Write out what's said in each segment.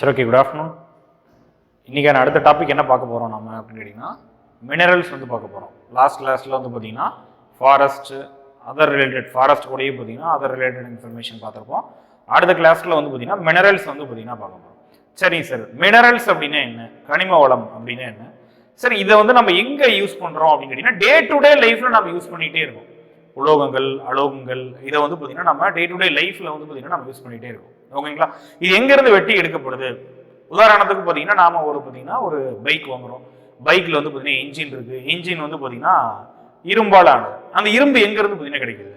சரி okay good afternoon இன்றைக்கான அடுத்த டாபிக் என்ன பார்க்க போகிறோம் நம்ம அப்படின்னு கேட்டிங்கன்னா மினரல்ஸ் வந்து பார்க்க போகிறோம் லாஸ்ட் கிளாஸில் வந்து பார்த்தீங்கன்னா ஃபாரஸ்ட்டு அதர் ரிலேட்டட் ஃபாரஸ்ட் கூடயே பார்த்தீங்கன்னா அதர் ரிலேட்டட் இன்ஃபர்மேஷன் பார்த்துருப்போம். அடுத்த கிளாஸில் வந்து பார்த்தீங்கன்னா மினரல்ஸ் வந்து பார்த்தீங்கன்னா பார்க்க போகிறோம் சரிங்க சார் மினரல்ஸ் அப்படின்னா என்ன? கனிம வளம் அப்படின்னா என்ன? சரி இதை வந்து நம்ம எங்கே யூஸ் பண்ணுறோம் அப்படின்னு கேட்டிங்கன்னா டே டு டே லைஃப்பில் நம்ம யூஸ் பண்ணிகிட்டே இருக்கோம். உலோகங்கள் அலோகங்கள் இதை வந்து பார்த்தீங்கன்னா நம்ம டே டு டே லைஃப்பில் வந்து பார்த்தீங்கன்னா நம்ம யூஸ் பண்ணிகிட்டே இருக்கோம். ஓகேங்களா? இது எங்கேருந்து வெட்டி எடுக்கப்படுது? உதாரணத்துக்கு பார்த்தீங்கன்னா நாம் ஒரு பார்த்தீங்கன்னா ஒரு பைக் வாங்குகிறோம் பைக்கில் வந்து பார்த்தீங்கன்னா இன்ஜின் இருக்குது இன்ஜின் வந்து பார்த்தீங்கன்னா இரும்பாலானது. அந்த இரும்பு எங்கேருந்து பார்த்தீங்கன்னா கிடைக்குது?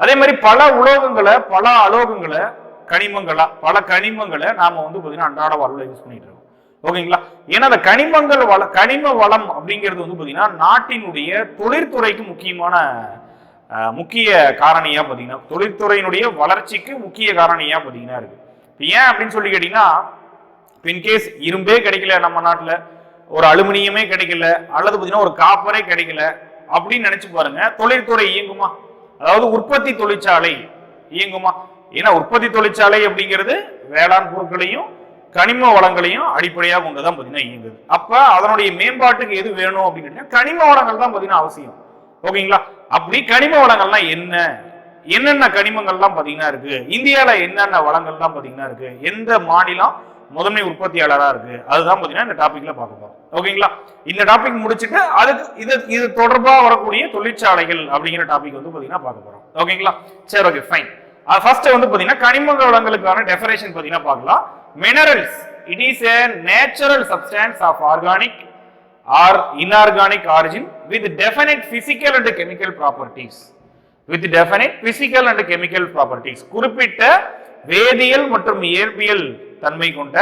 அதே மாதிரி பல உலோகங்களை பல அலோகங்களை கனிமங்களா பல கனிமங்களை நாம் வந்து பார்த்தீங்கன்னா அன்றாட வாழ்வில் யூஸ் பண்ணிட்டு இருக்கோம். ஓகேங்களா? ஏன்னா அந்த கனிமங்கள் வள கனிம வளம் அப்படிங்கிறது வந்து பார்த்தீங்கன்னா நாட்டினுடைய தொழிற்துறைக்கு முக்கியமான முக்கிய காரணியா பார்த்தீங்கன்னா தொழிற்துறையினுடைய வளர்ச்சிக்கு முக்கிய காரணியா பார்த்தீங்கன்னா இருக்கு. இப்போ ஏன் அப்படின்னு சொல்லி கேட்டீங்கன்னா இன்கேஸ் இரும்பே கிடைக்கல நம்ம நாட்டில் ஒரு அலுமினியமே கிடைக்கல அல்லது பார்த்தீங்கன்னா ஒரு காப்பரே கிடைக்கல அப்படின்னு நினைச்சு பாருங்க தொழில்துறை இயங்குமா? அதாவது உற்பத்தி தொழிற்சாலை இயங்குமா? ஏன்னா உற்பத்தி தொழிற்சாலை அப்படிங்கிறது வேளாண் பொருட்களையும் கனிம வளங்களையும் அடிப்படையாக கொண்டு தான் பார்த்தீங்கன்னா இயங்குது. அப்போ அதனுடைய மேம்பாட்டுக்கு எது வேணும் அப்படின்னு கேட்டீங்கன்னா கனிம வளங்கள் தான் பார்த்தீங்கன்னா அவசியம். ஓகேங்களா? அப்படி கனிம வளங்கள்லாம் என்ன? என்னென்ன கனிமங்கள்லாம் பார்த்தீங்கன்னா இருக்கு? இந்தியாவில் என்னென்ன வளங்கள்லாம் பார்த்தீங்கன்னா இருக்கு? எந்த மாநிலம் முதன்மை உற்பத்தியாளராக இருக்கு? அதுதான் பார்த்தீங்கன்னா இந்த டாபிக்ல பார்க்க போறோம். ஓகேங்களா? இந்த டாபிக் முடிச்சுட்டு அதுக்கு இது இது தொடர்பாக வரக்கூடிய தொழிற்சாலைகள் அப்படிங்கிற டாபிக் வந்து பார்த்தீங்கன்னா பார்க்க போறோம். ஓகேங்களா? சரி ஓகே ஃபைன் ஃபர்ஸ்ட் வந்து பார்த்தீங்கன்னா கனிம வளங்களுக்கான டெஃபரேஷன் பார்த்தீங்கன்னா பார்க்கலாம். Minerals it is a natural substance of organic or inorganic origin with definite physical and chemical properties with definite physical and chemical properties குறிப்பிட்ட வேதியியல் மற்றும் இயற்பியல் தன்மை கொண்ட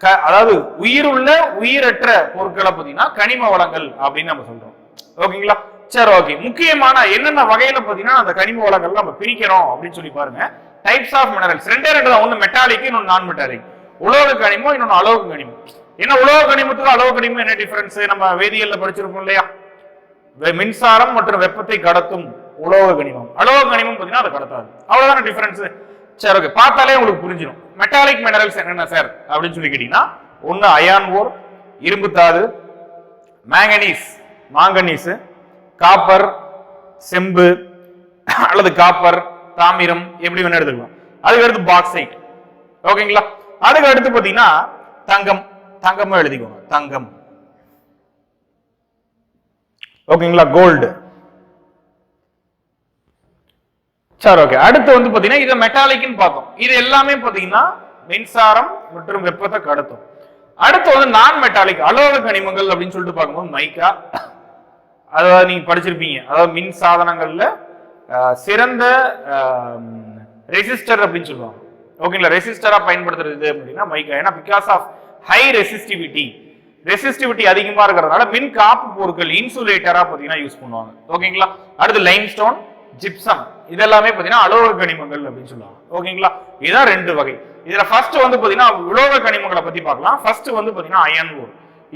க- அதாவது உள்ள உயிரற்ற பொருட்களை பார்த்தீங்கன்னா கனிம வளங்கள் அப்படின்னு நம்ம சொல்றோம். ஓகேங்களா சரி ஓகே முக்கியமான என்னென்ன வகையில பார்த்தீங்கன்னா அந்த கனிம வளங்கள் நம்ம பிரிக்கிறோம் அப்படின்னு சொல்லி பாருங்க. டைப்ஸ் ஆஃப் மினரல்ஸ் ரெண்டே ரெண்டு தான். ஒன்று மெட்டாலிக் இன்னொன்று நான் மெட்டாலிக் உலோக கனிமம் இன்னொன்று அலோக கனிமம் என்ன உலோக கனிமத்துக்கும் அலோக கனிமம் என்ன டிஃபரன்ஸ் நம்ம வேதியியல்ல படிச்சிருப்போம் இல்லையா? மின்சாரம் மற்றும் வெப்பத்தை கடத்தும் உலோக கனிமம். அலோக கனிமம் பார்த்தீங்கன்னா அதை கடத்தாது. அவ்வளவுதான டிஃபரன்ஸ் சரி ஓகே பார்த்தாலே உங்களுக்கு புரிஞ்சிடும் மெட்டாலிக் மினரல்ஸ் என்னென்ன சார் அப்படின்னு சொல்லி கேட்டீங்கன்னா ஒன்று அயான் ஓர் இரும்புத்தாது மேங்கனீஸ் மாங்கனீஸ் காப்பர் செம்பு அல்லது காப்பர் தாமிரம் எப்படி வேணா எடுத்துக்கலாம். அதுக்கு அடுத்து பாக்ஸைட் ஓகேங்களா அதுக்கு அடுத்து பார்த்தீங்கன்னா தங்கம். தங்கமும் எழுதிக்கோங்க. தங்கம். ஓகேங்களா? கோல்டு சரி ஓகே அடுத்து வந்து பாத்தீங்கன்னா இதை மெட்டாலிக்னு பார்த்தோம். இது எல்லாமே பாத்தீங்கன்னா மின்சாரம் மற்றும் வெப்பத்தை கடத்தும். அடுத்து வந்து நான் மெட்டாலிக் அலோக கனிமங்கள் அப்படின்னு சொல்லிட்டு பார்க்கும்போது மைக்கா. அதாவது நீங்க படிச்சிருப்பீங்க. அதாவது மின் சாதனங்கள்ல சிறந்த ரெசிஸ்டர் அப்படின்னு சொல்லுவாங்க. ஓகேங்களா? ரெசிஸ்டரா பயன்படுத்துறது இது அப்படின்னா மைக்கா. ஏன்னா because of high resistivity resistivity அதிகமா இருக்கிறதுனால மின் காப்பு பொருட்கள் இன்சுலேட்டரா பாத்தீங்கன்னா யூஸ் பண்ணுவாங்க. ஓகேங்களா அடுத்து லைம்ஸ்டோன் ஜிப்சம் இதெல்லாமே பாத்தீங்கன்னா அலோக கனிமங்கள் அப்படின்னு சொல்லுவாங்க. ஓகேங்களா இதுதான் ரெண்டு வகை. இதுல ஃபர்ஸ்ட் வந்து பாத்தீங்கன்னா உலோக கனிமங்களை பத்தி பார்க்கலாம். ஃபர்ஸ்ட் வந்து பாத்தீங்கன்னா அயன் ஓர்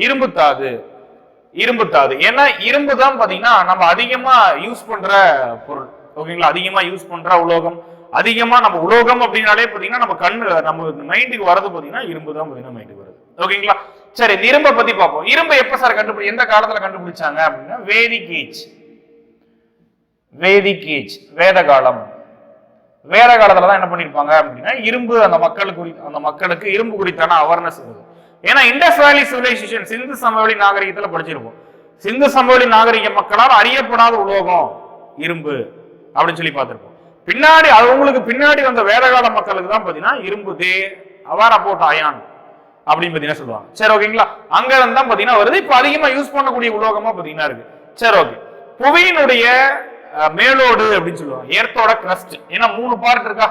இரும்பு தாது. இரும்பு தாது. ஏன்னா இரும்பு தான் பாத்தீங்கன்னா நம்ம அதிகமா யூஸ் பண்ற பொருள். ஓகேங்களா அதிகமா யூஸ் பண்ற உலோகம். அதிகமா நம்ம உலோகம் அப்படின்னாலே பாத்தீங்கன்னா நம்ம கண்ணு நம்ம மைண்டுக்கு வரது பாத்தீங்கன்னா இரும்பு தான் பாத்தீங்கன்னா மைண்டுக்கு வருது ஓகேங்களா? சரி இந்த இரும்பை பத்தி பார்ப்போம். இரும்பை எப்ப சார் கண்டுபிடி எந்த காலத்துல கண்டுபிடிச்சாங்க அப்படின்னா வேதிக் ஏஜ் வேதிக் ஏஜ் வேத காலம் வேத காலத்துல தான் என்ன பண்ணிருப்பாங்க அப்படின்னா இரும்பு அந்த மக்களுக்கு குறி- அந்த மக்களுக்கு இரும்பு குறித்தான அவேர்னஸ் இருக்குது ஏன்னா இண்டஸ் வேலி சிவிலைசேஷன் சிந்து சமவெளி நாகரிகத்துல படிச்சிருப்போம். சிந்து சமவெளி நாகரிக மக்களால் அறியப்படாத உலோகம் இரும்பு அப்படின்னு சொல்லி பார்த்திருப்போம். பின்னாடி அவங்களுக்கு பின்னாடி வந்த வேதகால மக்களுக்கு தான் பார்த்தீங்கன்னா இரும்பு தே அவாரா போட்ட அயான். அப்படின்னு பாத்தீங்கன்னா சொல்லுவாங்க. சரி ஓகேங்களா அங்க இருந்து தான் பாத்தீங்கன்னா வருது. இப்ப அதிகமா யூஸ் பண்ணக்கூடிய உலோகமா பாத்தீங்கன்னா இருக்கு. சரி ஓகே புவியினுடைய மேலோடு அப்படின்னு சொல்லுவாங்க. எர்த்தோட கிரஸ்ட் ஏன்னா மூணு பார்ட் இருக்கா?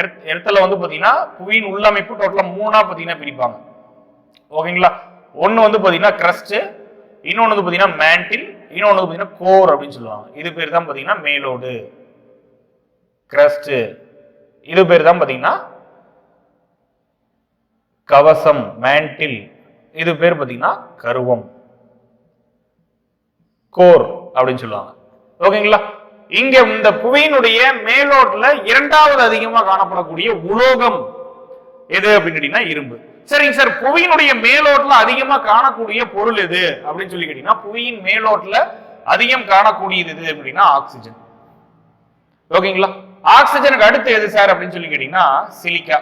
எர்த் வந்து பாத்தீங்கன்னா புவியின் உள்ளமைப்பு டோட்டலா மூணா பாத்தீங்கன்னா பிரிப்பாங்க. ஓகேங்களா ஒன்னு வந்து பாத்தீங்கன்னா கிரஸ்ட் இன்னொன்னு வந்து பாத்தீங்கன்னா மேண்டில் இன்னொன்று வந்து பாத்தீங்கன்னா கோர் அப்படின்னு சொல்லுவாங்க. இது பேர் தான் பாத்தீங்கன்னா மேலோடு. கிரஸ்ட் இது பேர் தான் பாத்தீங்கன்னா கவசம் மேண்டில் இது பேர் பார்த்தீங்கன்னா கருவம். கோர் அப்படின்னு சொல்லுவாங்க. ஓகேங்களா? இங்க இந்த புவியினுடைய மேலோட்டில் இரண்டாவது அதிகமாக காணப்படக்கூடிய உலோகம் எது அப்படின்னு கேட்டீங்கன்னா இரும்பு. சரிங்க சார் புவியினுடைய மேலோட்டில் அதிகமாக காணக்கூடிய பொருள் எது அப்படின்னு சொல்லி கேட்டீங்கன்னா புவியின் மேலோட்டில் அதிகம் காணக்கூடியது எது அப்படின்னா ஆக்சிஜன் ஓகேங்களா? ஆக்சிஜனுக்கு அடுத்து எது சார் அப்படின்னு சொல்லி கேட்டீங்கன்னா சிலிக்கா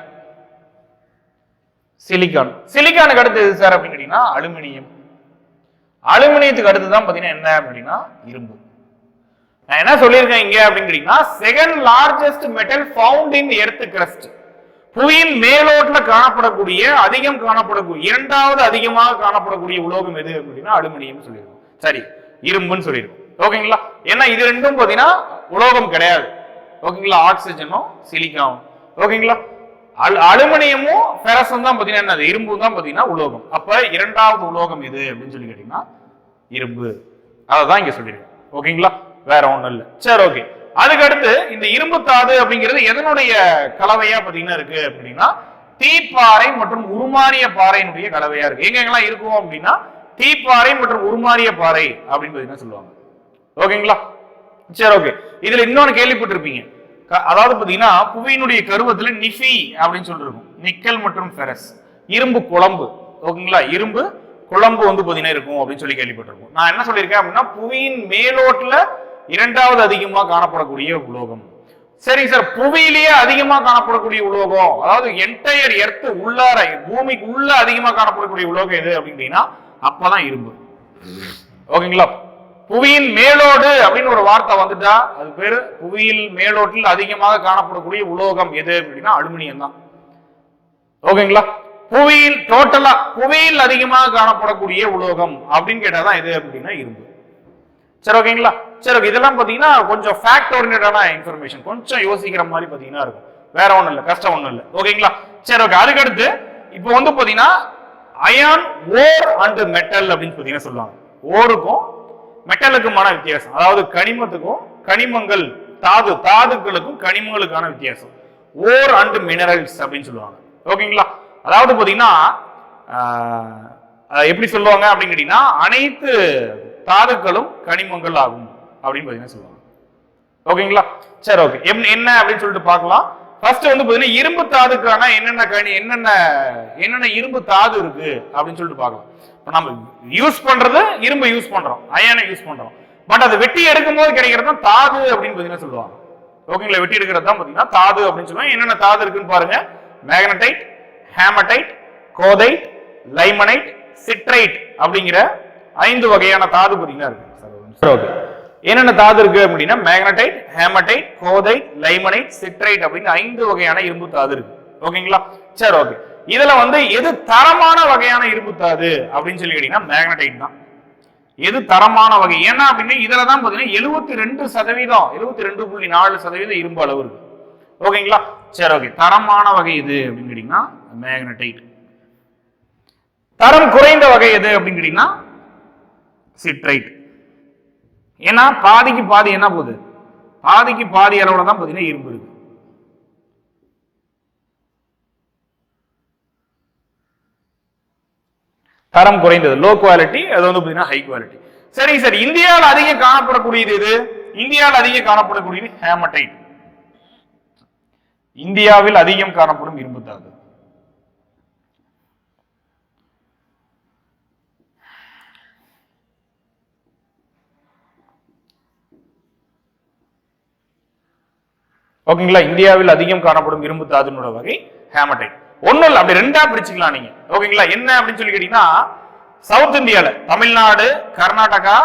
சிலிக்கான். சிலிக்கானுக்கு அடுத்து எது சார் அப்படின்னு கேட்டீங்கன்னா அலுமினியம். அலுமினியத்துக்கு அடுத்து தான் பார்த்தீங்கன்னா என்ன அப்படின்னா இரும்பு. நான் என்ன சொல்லியிருக்கேன் இங்க அப்படின்னு கேட்டீங்கன்னா second largest metal found in earth crust புவியின் மேலோட்டில் காணப்படக்கூடிய அதிகம் காணப்படக்கூடிய இரண்டாவது அதிகமாக காணப்படக்கூடிய உலோகம் எது அப்படின்னா அலுமினியம் சொல்லியிருக்கோம். சரி இரும்புன்னு சொல்லியிருக்கோம். ஓகேங்களா? ஏன்னா இது ரெண்டும் பார்த்தீங்கன்னா உலோகம் கிடையாது. ஓகேங்களா? ஆக்சிஜனும் சிலிக்காவும் ஓகேங்களா? அல் அலுமினியமும் ஃபெரஸும் தான் பார்த்தீங்கன்னா என்னது? இரும்பு தான் பார்த்தீங்கன்னா உலோகம். அப்போ இரண்டாவது உலோகம் எது அப்படின்னு சொல்லி கேட்டீங்கன்னா இரும்பு. அதை தான் இங்கே சொல்லியிருக்கேன் ஓகேங்களா? வேற ஒன்றும் இல்லை. சரி ஓகே. அதுக்கு அடுத்து இந்த இரும்பு தாது அப்படிங்கிறது எதனுடைய கலவையா பார்த்தீங்கன்னா இருக்கு அப்படின்னா தீப்பாறை மற்றும் உருமாறிய பாறையினுடைய கலவையா இருக்கு. எங்கெங்கெல்லாம் இருக்கும் அப்படின்னா தீப்பாறை மற்றும் உருமாறிய பாறை அப்படின்னு பார்த்தீங்கன்னா சொல்லுவாங்க. ஓகேங்களா? சரி ஓகே. இதுல இன்னொன்று கேள்விப்பட்டிருப்பீங்க. அதாவது பார்த்தீங்கன்னா புவியினுடைய கருவத்தில் நிஃபி அப்படின்னு சொல்லிருக்கும் நிக்கல் மற்றும் ஃபெரஸ். இரும்பு குழம்பு. ஓகேங்களா? இரும்பு குழம்பு வந்து பார்த்தீங்கன்னா இருக்கும் அப்படின்னு சொல்லி கேள்விப்பட்டிருக்கோம். நான் என்ன சொல்லியிருக்கேன் அப்படின்னா புவியின் மேலோட்டில் இரண்டாவது அதிகமாக காணப்படக்கூடிய உலோகம். சரிங்க சார். புவியிலேயே அதிகமா காணப்படக்கூடிய உலோகம் அதாவது என்டையர் எர்த்து உள்ளார பூமிக்கு உள்ள அதிகமா காணப்படக்கூடிய உலோகம் எது அப்படின்னா அப்பதான் இரும்பு. ஓகேங்களா? புவியின் மேலோடு அப்படின்னு ஒரு வார்த்தை வந்துட்டா அது பேர் புவியில் மேலோட்டில் அதிகமாக காணப்படக்கூடிய உலோகம் எது அப்படின்னா அலுமினியம் தான். ஓகேங்களா? புவியில் டோட்டலா புவியில் அதிகமாக காணப்படக்கூடிய உலோகம் அப்படின்னு கேட்டாதான் எது அப்படின்னா இரும்பு. சரி ஓகேங்களா? சரி ஓகே இதெல்லாம் பார்த்தீங்கன்னா கொஞ்சம் ஃபேக்ட் ஓரியன்டான இன்ஃபர்மேஷன் கொஞ்சம் யோசிக்கிற மாதிரி பார்த்தீங்கன்னா இருக்கும். வேற ஒன்றும் இல்லை கஷ்டம் ஒன்றும் இல்லை. ஓகேங்களா? சரி ஓகே அதுக்கடுத்து இப்போ வந்து பார்த்தீங்கன்னா அயான் ஓர் அண்டு மெட்டல் அப்படின்னு பார்த்தீங்கன்னா சொல்லுவாங்க. ஓருக்கும் மெட்டலுக்குமான வித்தியாசம். அதாவது கனிமத்துக்கும் கனிமங்கள் தாது தாதுக்களுக்கும் கனிமங்களுக்கான வித்தியாசம். ஓர் அண்டு மினரல்ஸ் அப்படின்னு சொல்லுவாங்க. ஓகேங்களா? அதாவது பார்த்தீங்கன்னா எப்படி சொல்லுவாங்க அப்படின்னு கேட்டீங்கன்னா அனைத்து தாதுக்களும் கனிமங்கள் ஆகும் அப்படின்னு பார்த்தீங்கன்னா சொல்லுவாங்க. ஓகேங்களா? சரி ஓகே. என்ன அப்படின்னு சொல்லிட்டு பார்க்கலாம். ஃபர்ஸ்ட் வந்து பார்த்தீங்கன்னா இரும்பு தாதுக்கான என்னென்ன கனி என்னென்ன என்னென்ன இரும்பு தாது இருக்கு அப்படின்னு சொல்லிட்டு பார்க்கலாம். நம்ம யூஸ் பண்றது இரும்பு யூஸ் பண்றோம் அயனை யூஸ் பண்றோம். பட் அது வெட்டி எடுக்கும் போது கிடைக்கிறது தான் தாது அப்படின்னு பாத்தீங்கன்னா சொல்லுவாங்க. ஓகேங்களா வெட்டி எடுக்கிறது தான் பாத்தீங்கன்னா தாது அப்படின்னு சொல்லுவாங்க. என்னென்ன தாது இருக்குன்னு பாருங்க. Magnetite hematite goethite limonite siderite அப்படிங்கிற ஐந்து வகையான தாது பாத்தீங்கன்னா இருக்கு. சரி ஓகே என்னென்ன தாது இருக்கு அப்படின்னா magnetite hematite goethite limonite siderite அப்படின்னு ஐந்து வகையான இரும்பு தாது இருக்கு. ஓகேங்களா சரி ஓகே இதுல வந்து எது தரமான வகையான இரும்பு தாது அப்படின்னு சொல்லி கேட்டீங்கன்னா மேக்னடைட் தான். எது தரமான வகை? ஏன்னா அப்படின்னா இதுல தான் பாத்தீங்கன்னா எழுபத்தி ரெண்டு சதவீதம் எழுபத்தி ரெண்டு புள்ளி நாலு சதவீதம் இரும்பு அளவு இருக்கு. ஓகேங்களா? சரி ஓகே. தரமான வகை எது அப்படின்னு கேட்டீங்கன்னா மேக்னடைட் தரம் குறைந்த வகை எது அப்படின்னு கேட்டீங்கன்னா சிட்ரைட் ஏன்னா பாதிக்கு பாதி என்ன போகுது? பாதிக்கு பாதி அளவுல தான் பாத்தீங்கன்னா இரும்பு இருக்கு. தரம் குறைந்தது. லோ குவாலிட்டி அது வந்து பார்த்தீங்கன்னா ஹை குவாலிட்டி சரிங்க சார் இந்தியாவில் அதிகம் காணப்படக்கூடியது எது? இந்தியாவில் அதிகம் காணப்படக்கூடியது ஹேமடைட் இந்தியாவில் அதிகம் காணப்படும் இரும்பு தாது. ஓகேங்களா? இந்தியாவில் அதிகம் காணப்படும் இரும்பு தாதுனோட வகை ஹேமடைட் ஒண்ணும் இல்லை அப்படி ரெண்டா பிரிச்சுக்கலாம் நீங்க. ஓகேங்களா? என்ன அப்படின்னு சொல்லி கேட்டீங்கன்னா சவுத் இந்தியால தமிழ்நாடு கர்நாடகா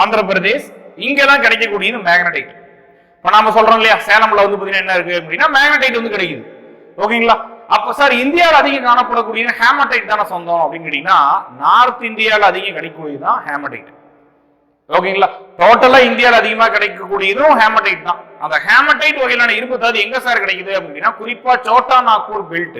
ஆந்திர பிரதேஷ் இங்கெல்லாம் கிடைக்கக்கூடியது மேக்னடைட் இப்ப நாம சொல்றோம் இல்லையா சேலம்ல வந்து பாத்தீங்கன்னா என்ன இருக்கு அப்படின்னா மேக்னடைட் வந்து கிடைக்குது. ஓகேங்களா? அப்ப சார் இந்தியாவில் அதிகம் காணப்படக்கூடியது ஹேமடைட் தானே சொந்தம் அப்படின்னு கேட்டீங்கன்னா நார்த் இந்தியாவில் அதிகம் கிடைக்கக்கூடியது தான் ஹேமடைட் ஓகேங்களா? டோட்டலா இந்தியாவில் அதிகமா கிடைக்கக்கூடியதும் ஹேமடைட் தான். அந்த ஹேமடைட் வகையிலான இரும்பு தாது எங்க சார் கிடைக்குது அப்படின்னா குறிப்பா சோட்டா நாக்பூர் பெல்ட்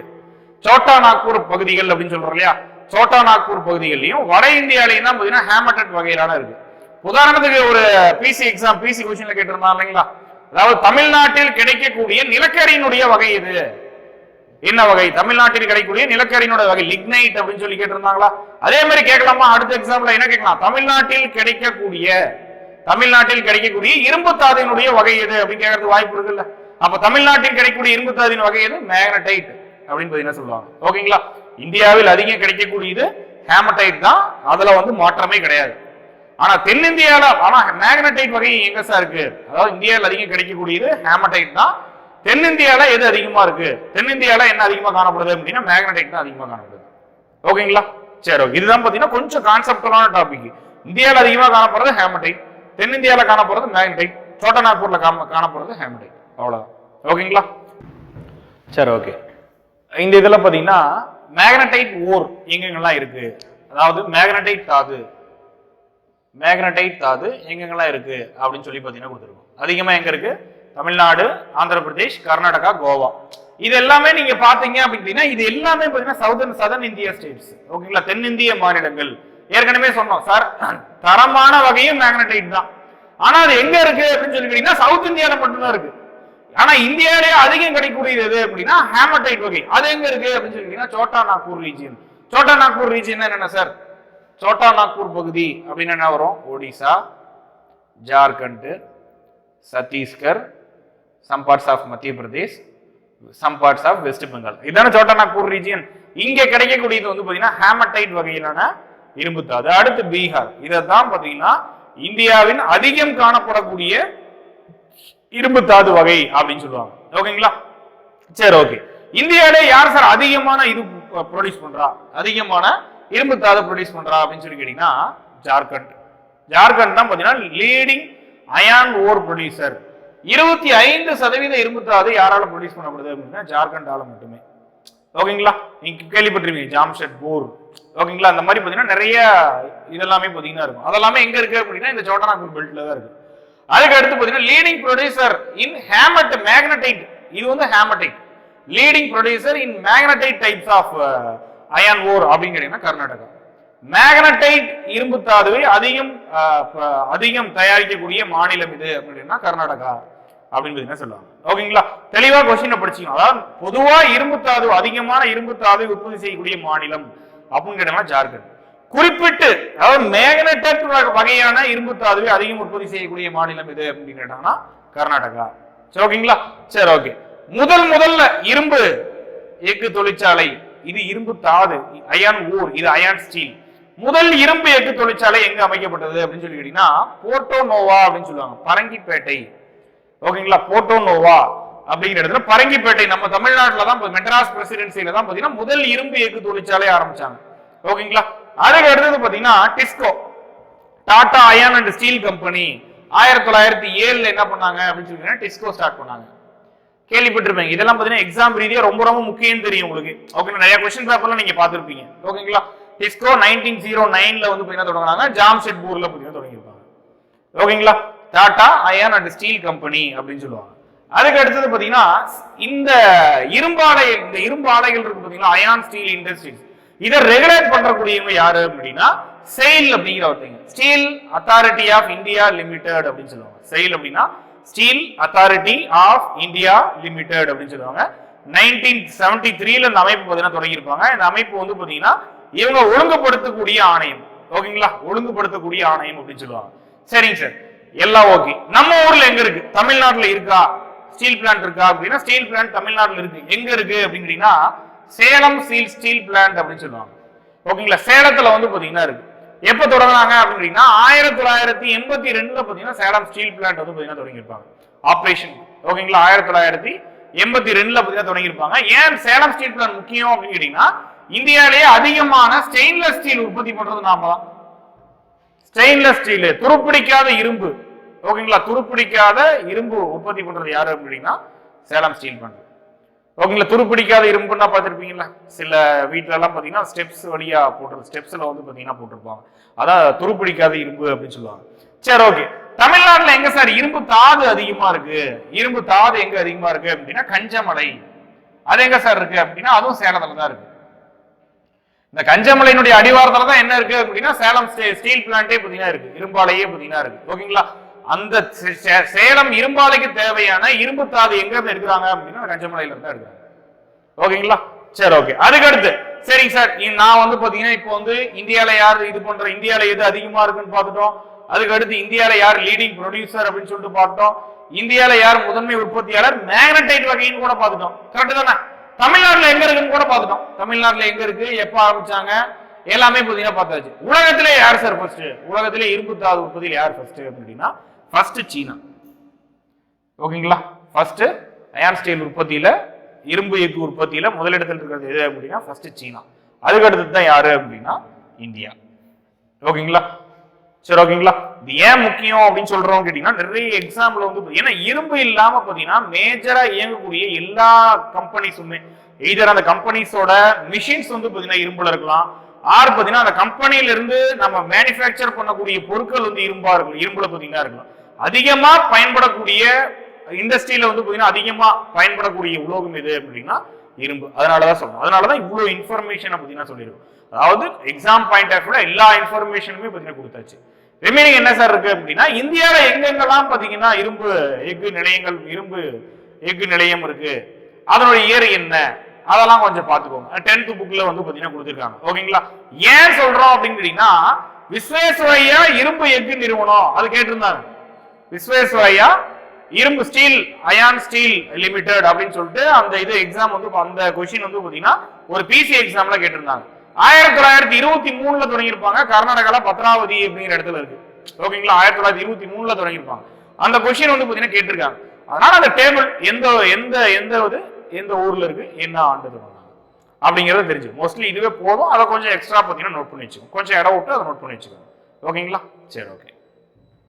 சோட்டா நாக்பூர் பகுதிகள் அப்படின்னு சொல்றோம் இல்லையா? சோட்டா நாக்பூர் பகுதிகள்லயும் வட இந்தியாலையும் தான் பாத்தீங்கன்னா ஹேமடைட் வகையிலான இருக்கு. உதாரணத்துக்கு ஒரு பிசி எக்ஸாம் பிசி கொஸ்டின்ல கேட்டிருந்தா இல்லைங்களா? அதாவது தமிழ்நாட்டில் கிடைக்கக்கூடிய நிலக்கரியினுடைய வகை இது என்ன வகை? தமிழ்நாட்டில் கிடைக்கக்கூடிய நிலக்கரியினோட வகை லிக்னைட் அப்படின்னு சொல்லி கேட்டிருந்தாங்களா? அதே மாதிரி கேட்கலாமா? அடுத்த எக்ஸாம்பிள் என்ன கேட்கலாம்? தமிழ்நாட்டில் கிடைக்கக்கூடிய தமிழ்நாட்டில் கிடைக்கக்கூடிய இரும்பு தாதினுடைய வகை எது அப்படின்னு கேட்கறது வாய்ப்பு இருக்குல்ல. அப்ப தமிழ்நாட்டில் கிடைக்கக்கூடிய இரும்பு தாதின் வகை எது? மேக்னடைட் அப்படின்னு பார்த்தீங்கன்னா சொல்லுவாங்க? ஓகேங்களா? இந்தியாவில் அதிகம் கிடைக்கக்கூடியது ஹேமடைட் தான். அதுல வந்து மாற்றமே கிடையாது. ஆனா தென்னிந்தியாவில் ஆனா மேக்னடைட் வகை எங்க சார் இருக்கு? அதாவது இந்தியாவில் அதிகம் கிடைக்கக்கூடியது ஹேமடைட் தான். தென்னிந்தியால எது அதிகமா இருக்கு? தென்னிந்தியால என்ன அதிகமா காணப்படுது அப்படின்னா மேக்னடைட் தான் அதிகமா காணப்படுது. ஓகேங்களா? சரி ஓகே. இதுதான் பாத்தீங்கன்னா கொஞ்சம் கான்செப்டலான டாபிக் இந்தியாவில் அதிகமா காணப்படுறது ஹேமடைட் தென்னிந்தியாவில் காணப்படுறது மேக்னடைட் சோட்டா நாக்பூர்ல காம- காணப்படுறது ஹேமடைட் அவ்வளவுதான். ஓகேங்களா? சரி ஓகே. இந்த இதுல பாத்தீங்கன்னா மேக்னடைட் ஓர் எங்கெங்கெல்லாம் இருக்கு? அதாவது மேக்னடைட் தாது. மேக்னடைட் தாது எங்கெங்கெல்லாம் இருக்கு? அப்படின்னு சொல்லி பார்த்தீங்கன்னா கொடுத்துருக்கோம். அதிகமா எங்க இருக்கு? தமிழ்நாடு ஆந்திர பிரதேஷ் கர்நாடகா கோவா. இது எல்லாமே நீங்க பாத்தீங்க அப்படின்னா இது எல்லாமே பாத்தீங்கன்னா சவுதர்ன் சதன் இந்தியா ஸ்டேட்ஸ் ஓகேங்களா? தென்னிந்திய மாநிலங்கள். ஏற்கனவே சொன்னோம் சார் தரமான வகையும் மேக்னடைட் தான். ஆனா அது எங்க இருக்கு அப்படின்னு சொல்லி கேட்டீங்கன்னா சவுத் இந்தியால மட்டும்தான் இருக்கு. ஆனா இந்தியாவிலேயே அதிகம் கிடைக்கக்கூடியது எது அப்படின்னா ஹேமடைட் வகை. அது எங்க இருக்கு அப்படின்னு சொல்லி சோட்டா நாக்பூர் ரீஜியன் சோட்டா நாக்பூர் ரீஜியன் என்னென்ன சார் சோட்டா நாக்பூர் பகுதி அப்படின்னு என்ன வரும்? Odisha Jharkhand Chhattisgarh some parts of Madhya Pradesh some parts of West Bengal இதான சோட்டா நாக்பூர் ரீஜியன் இங்க கிடைக்கக்கூடியது வந்து பாத்தீங்கன்னா ஹேமடைட் வகையிலான இரும்புத்தாது அடுத்து பீகார். இதைத்தான் பாத்தீங்கன்னா இந்தியாவின் அதிகம் காணப்படக்கூடிய இரும்பு தாது வகை அப்படின்னு சொல்லுவாங்க. ஓகேங்களா? சரி ஓகே. இந்தியாவில யார் சார் அதிகமான இது ப்ரொடியூஸ் பண்றா? அதிகமான இரும்பு தாது ப்ரொடியூஸ் பண்றா அப்படின்னு சொல்லி கேட்டீங்கன்னா ஜார்க்கண்ட். ஜார்க்கண்ட் தான் பாத்தீங்கன்னா லீடிங் அயான் ஓர் ப்ரொடியூசர் இருபத்தி ஐந்து சதவீத இரும்பு தாது யாரால ப்ரொடியூஸ் பண்ணப்படுது அப்படின்னா ஜார்க்கண்டால மட்டுமே. ஓகேங்களா? நீங்க கேள்விப்பட்டிருப்பீங்க ஜாம்ஷெட்பூர் ஓகேங்களா? அந்த மாதிரி பாத்தீங்கன்னா நிறைய இதெல்லாமே பாத்தீங்கன்னா இருக்கும். அதெல்லாமே எங்க இருக்கு அப்படின்னா இந்த சோட்டநாக்பூர் பெல்ட்ல தான் இருக்கு. அதுக்கு அடுத்து பாத்தீங்கன்னா leading producer in hematite magnetite இது வந்து hematite leading producer in magnetite types of iron ore அப்படின்னு கேட்டீங்கன்னா கர்நாடகா. மேக்னடைட் இரும்பு தாதுவை அதிகம் அதிகம் தயாரிக்கக்கூடிய மாநிலம் இது அப்படின்னா கர்நாடகா அப்படின்றது என்ன சொல்லுவாங்க. ஓகேங்களா தெளிவா கொஸ்டின் படிச்சுக்கணும் அதாவது பொதுவா இரும்பு தாது அதிகமான இரும்பு தாது உற்பத்தி செய்யக்கூடிய மாநிலம் அப்படின்னு கேட்டோம்னா ஜார்க்கண்ட். குறிப்பிட்டு அதாவது மேக்னெட்டட் வகையான இரும்பு தாதுவை அதிகம் உற்பத்தி செய்யக்கூடிய மாநிலம் இது அப்படின்னு கேட்டாங்கன்னா கர்நாடகா. சரி ஓகேங்களா சரி ஓகே முதல் முதல்ல இரும்பு எஃகு தொழிற்சாலை இது இரும்பு தாது அயான் ஊர் இது அயான் ஸ்டீல் முதல் இரும்பு எஃகு தொழிற்சாலை எங்க அமைக்கப்பட்டது அப்படின்னு சொல்லி கேட்டீங்கன்னா போர்ட்டோ நோவா அப்படின்னு சொல்லுவாங்க. பரங்கிப்பேட்டை. ஓகேங்களா? போர்ட்டோ நோவா அப்படிங்கிற இடத்துல பரங்கிப்பேட்டை. நம்ம தமிழ்நாட்டில் தான் மெட்ராஸ் பிரசிடென்சியில தான் பார்த்தீங்கன்னா முதல் இரும்பு எஃகு தொழிற்சாலை ஆரம்பிச்சாங்க. ஓகேங்களா? அதுக்கு அடுத்தது பார்த்தீங்கன்னா TISCO. Tata iron and steel company. ஆயிரத்தி தொள்ளாயிரத்தி ஏழுல என்ன பண்ணாங்க அப்படின்னு சொல்லி டிஸ்கோ ஸ்டார்ட் பண்ணாங்க. கேள்விப்பட்டிருப்பீங்க. இதெல்லாம் பார்த்தீங்கன்னா எக்ஸாம் ரீதியாக ரொம்ப ரொம்ப முக்கியம் தெரியும் உங்களுக்கு. ஓகே நிறைய கொஸ்டின் பேப்பர்லாம் நீங்க பார்த்துருப்பீங்க. ஓகேங்களா? டிஸ்கோ நைன்டீன் ஜீரோ நைன்ல வந்து பாத்தீங்கன்னா தொடங்கினாங்க? ஜாம்ஷெட்பூர்ல பாத்தீங்கன்னா தொடங்கியிருப்பாங்க? ஓகேங்களா? Tata iron and steel company அப்படின்னு சொல்லுவாங்க. அதுக்கு அடுத்தது பாத்தீங்கன்னா இந்த இரும்பாடை இந்த இரும்பு இருக்கு பார்த்தீங்கன்னா அயான் ஸ்டீல் இண்டஸ்ட்ரீஸ் இதை ரெகுலேட் பண்றக்கூடியவங்க யாரு அப்படின்னா செயல் அப்படிங்கிற ஒருத்தங்க. Steel authority of India limited அப்படின்னு சொல்லுவாங்க. செயல் அப்படின்னா steel authority of India limited அப்படின்னு சொல்லுவாங்க. நைன்டீன் செவன்டி த்ரீல இந்த அமைப்பு பார்த்தீங்கன்னா தொடங்கியிருப்பாங்க. இந்த அமைப்பு வந்து பாத்தீங்கன்னா இவங்க ஒழுங்குபடுத்தக்கூடிய ஆணையம். ஓகேங்களா? ஒழுங்குபடுத்தக்கூடிய ஆணையம் அப்படின்னு சொல்லுவாங்க. சரிங்க சார். எல்லாம் ஓகே. நம்ம ஊர்ல எங்க இருக்கு? தமிழ்நாட்டுல இருக்கா? ஸ்டீல் பிளான்ட் இருக்கா அப்படின்னா ஸ்டீல் பிளான்ட் தமிழ்நாட்டுல இருக்கு. எங்க இருக்கு அப்படின்னு சேலம் ஸ்டீல் ஸ்டீல் பிளான்ட் அப்படின்னு சொல்லுவாங்க. ஓகேங்களா? சேலத்துல வந்து பாத்தீங்கன்னா இருக்கு. எப்ப தொடங்கினாங்க அப்படின்னா ஆயிரத்தி தொள்ளாயிரத்தி எண்பத்தி ரெண்டுல பாத்தீங்கன்னா சேலம் ஸ்டீல் பிளான்ட் வந்து பாத்தீங்கன்னா தொடங்கியிருப்பாங்க. ஆப்ரேஷன் ஓகேங்களா? ஆயிரத்தி தொள்ளாயிரத்தி எண்பத்தி ரெண்டுல பாத்தீங்கன்னா தொடங்கியிருப்பாங்க. ஏன் சேலம் ஸ்டீல் பிளான்ட் முக்கியம் அப்படின்னு கேட்டீங்கன்னா இந்தியாவிலேயே அதிகமான ஸ்டெயின்லெஸ் ஸ்டீல் உற்பத்தி பண்றது நாம தான். ஸ்டெயின்லெஸ் ஸ்டீல் துருப்பிடிக்காத இரும்பு. ஓகேங்களா? துருப்பிடிக்காத இரும்பு உற்பத்தி பண்றது யாரு அப்படின்னா? சேலம் ஸ்டீல் பிளான்ட் ஓகேங்களா? துருப்பிடிக்காத இரும்புன்னா பார்த்துருப்பீங்களா? சில வீட்டிலலாம் பார்த்தீங்கன்னா ஸ்டெப்ஸ் வழியா போட்டு ஸ்டெப்ஸ்ல வந்து பார்த்தீங்கன்னா போட்டிருப்பாங்க. அதான் துருப்பிடிக்காத இரும்பு அப்படின்னு சொல்லுவாங்க. சரி ஓகே. தமிழ்நாட்டில் எங்க சார்? இரும்பு தாது அதிகமா இருக்கு. இரும்பு தாது எங்க அதிகமா இருக்கு அப்படின்னா கஞ்சமலை. அது எங்க சார் இருக்கு அப்படின்னா அதுவும் சேலத்துல தான் இருக்கு. இந்த கஞ்சமலையினுடைய அடிவாரத்துல தான் என்ன இருக்கு அப்படின்னா சேலம் ஸ்டீல் பிளான்ட்டே பாத்தீங்கன்னா இருக்கு. இரும்பாலையே பாத்தீங்கன்னா இருக்கு. ஓகேங்களா? அந்த சே- சே- சேலம் இரும்பாலைக்கு தேவையான இரும்பு தாது எங்க இருந்து எடுக்கிறாங்க அப்படின்னா கஞ்சமலையில இருந்து தான் எடுக்கிறாங்க. ஓகேங்களா? சரி ஓகே. அதுக்கு அடுத்து சரிங்க சார். நான் வந்து பாத்தீங்கன்னா இப்போ வந்து இந்தியால யார் இது பண்ற இந்தியால எது அதிகமா இருக்குன்னு பார்த்துட்டோம் அதுக்கு அடுத்து இந்தியால யார் லீடிங் ப்ரொடியூசர் அப்படின்னு சொல்லிட்டு பார்த்தோம் இந்தியால யார் முதன்மை உற்பத்தியாளர்? மேக்னடைட் வகைன்னு கூட பார்த்துட்டோம் கரெக்ட் தானே? தமிழ்நாட்டில் எங்க இருக்குன்னு கூட பார்த்துட்டோம். தமிழ்நாட்டில் எங்க இருக்கு எப்ப ஆரம்பிச்சாங்க எல்லாமே பாத்தீங்கன்னா பார்த்தாச்சு. உலகத்திலே யார் சார் ஃபர்ஸ்ட் உலகத்திலே இரும்பு தாது உற்பத்தியில் யார் ஃபர்ஸ்ட் அப்படின்னா ஃபர்ஸ்ட் சீனா. ஓகேங்களா? ஃபர்ஸ்ட் அயான் ஸ்டீல் உற்பத்தியில இரும்பு எஃகு உற்பத்தியில முதலிடத்தில் இருக்கிறது எது அப்படின்னா ஃபர்ஸ்ட் சீனா. அதுக்கு அடுத்தது தான் யாரு அப்படின்னா இந்தியா. ஓகேங்களா? சரி ஓகேங்களா? இது ஏன் முக்கியம் அப்படின்னு சொல்றோம் கேட்டீங்கன்னா நிறைய எக்ஸாம்பிள் வந்து ஏன்னா இரும்பு இல்லாம பாத்தீங்கன்னா மேஜரா இயங்கக்கூடிய எல்லா கம்பெனிஸுமே எய்தர் அந்த கம்பெனிஸோட மிஷின்ஸ் வந்து பாத்தீங்கன்னா இரும்புல இருக்கலாம். ஆர் பாத்தீங்கன்னா அந்த கம்பெனில இருந்து நம்ம மேனுஃபேக்சர் பண்ணக்கூடிய பொருட்கள் வந்து இரும்பா இருக்கும் இரும்புல பாத்தீங்கன்னா இருக்கலாம். அதிகமா பயன்படக்கூடிய இண்டஸ்ட்ரியில வந்து பாத்தீங்கன்னா அதிகமா பயன்படக்கூடிய உலோகம் எது அப்படின்னா இரும்பு. அதனாலதான் சொல்றோம். அதனாலதான் இவ்வளவு இன்ஃபர்மேஷன் பாத்தீங்கன்னா சொல்லியிருக்கோம். அதாவது எக்ஸாம் பாயிண்ட் ஆஃப் எல்லா இன்ஃபர்மேஷனுமே பாத்தீங்கன்னா கொடுத்தாச்சு. ரிமைனிங் என்ன சார் இருக்கு அப்படின்னா இந்தியாவில் எங்கெங்கெல்லாம் பார்த்தீங்கன்னா இரும்பு எஃகு நிலையங்கள் இரும்பு எஃகு நிலையம் இருக்கு அதனுடைய இயர் என்ன? அதெல்லாம் கொஞ்சம் பார்த்துக்கோங்க. டென்த் புக்கில் வந்து பார்த்தீங்கன்னா கொடுத்துருக்காங்க. ஓகேங்களா ஏன் சொல்றோம் அப்படின்னு கேட்டீங்கன்னா விஸ்வேஸ்வரையா இரும்பு எஃகு நிறுவனம். அது கேட்டிருந்தாங்க விஸ்வேஸ்வரையா இரும்பு ஸ்டீல் அயான் ஸ்டீல் லிமிடெட் அப்படின்னு சொல்லிட்டு அந்த இது எக்ஸாம் வந்து அந்த கொஷின் வந்து பார்த்தீங்கன்னா ஒரு பிசி எக்ஸாம்ல கேட்டிருந்தாங்க. ஆயிரத்தி தொள்ளாயிரத்தி இருபத்தி மூணுல தொடங்கியிருப்பாங்க. கர்நாடகால பத்ராவதி அப்படிங்கிற இடத்துல இருக்கு. ஓகேங்களா? ஆயிரத்தி தொள்ளாயிரத்தி இருபத்தி மூணுல தொடங்கியிருப்பாங்க. அந்த கொஸ்டின் வந்து பாத்தீங்கன்னா கேட்டிருக்காங்க. அதனால அந்த டேபிள் எந்த எந்த எந்த இது? எந்த ஊர்ல இருக்கு? என்ன ஆண்டு அப்படிங்கிறத தெரிஞ்சு மோஸ்ட்லி இதுவே போதும். அதை கொஞ்சம் எக்ஸ்ட்ரா பார்த்தீங்கன்னா நோட் பண்ணி வச்சுக்கோங்க. கொஞ்சம் இடம் விட்டு அதை நோட் பண்ணி வச்சுக்கோங்க. ஓகேங்களா? சரி ஓகே